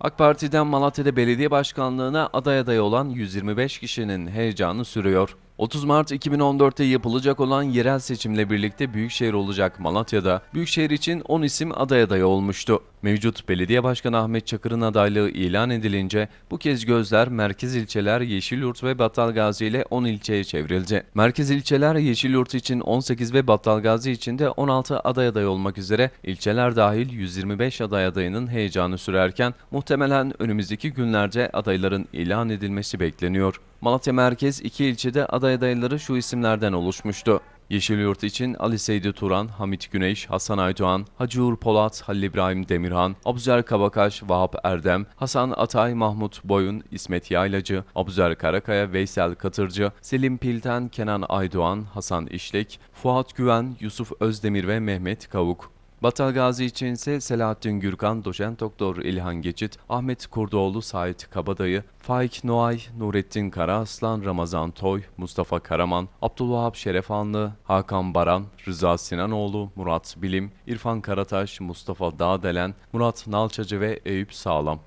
AK Parti'den Malatya'da belediye başkanlığına aday adayı olan 125 kişinin heyecanı sürüyor. 30 Mart 2014'te yapılacak olan yerel seçimle birlikte Büyükşehir olacak Malatya'da Büyükşehir için 10 isim aday adayı olmuştu. Mevcut belediye başkanı Ahmet Çakır'ın adaylığı ilan edilince bu kez gözler merkez ilçeler Yeşilyurt ve Battalgazi ile 10 ilçeye çevrildi. Merkez ilçeler Yeşilyurt için 18 ve Battalgazi için de 16 aday aday olmak üzere ilçeler dahil 125 aday adayının heyecanı sürerken muhtemelen önümüzdeki günlerde adayların ilan edilmesi bekleniyor. Malatya merkez iki ilçede aday adayları şu isimlerden oluşmuştu. Yeşilyurt için Ali Seydi Turan, Hamit Güneş, Hasan Aydoğan, Hacı Uğur Polat, Halil İbrahim Demirhan, Abuzer Kabakaş, Vahap Erdem, Hasan Atay, Mahmut Boyun, İsmet Yaylacı, Abuzer Karakaya, Veysel Katırcı, Selim Pilten, Kenan Aydoğan, Hasan İşlek, Fuat Güven, Yusuf Özdemir ve Mehmet Kavuk. Battal Gazi için ise Selahattin Gürkan, Doçent Doktor İlhan Geçit, Ahmet Kurdoğlu, Sait Kabadayı, Faik Noay, Nurettin Karaaslan, Ramazan Toy, Mustafa Karaman, Abdülvahap Şerefanlı, Hakan Baran, Rıza Sinanoğlu, Murat Bilim, İrfan Karataş, Mustafa Dağdelen, Murat Nalçacı ve Eyüp Sağlam.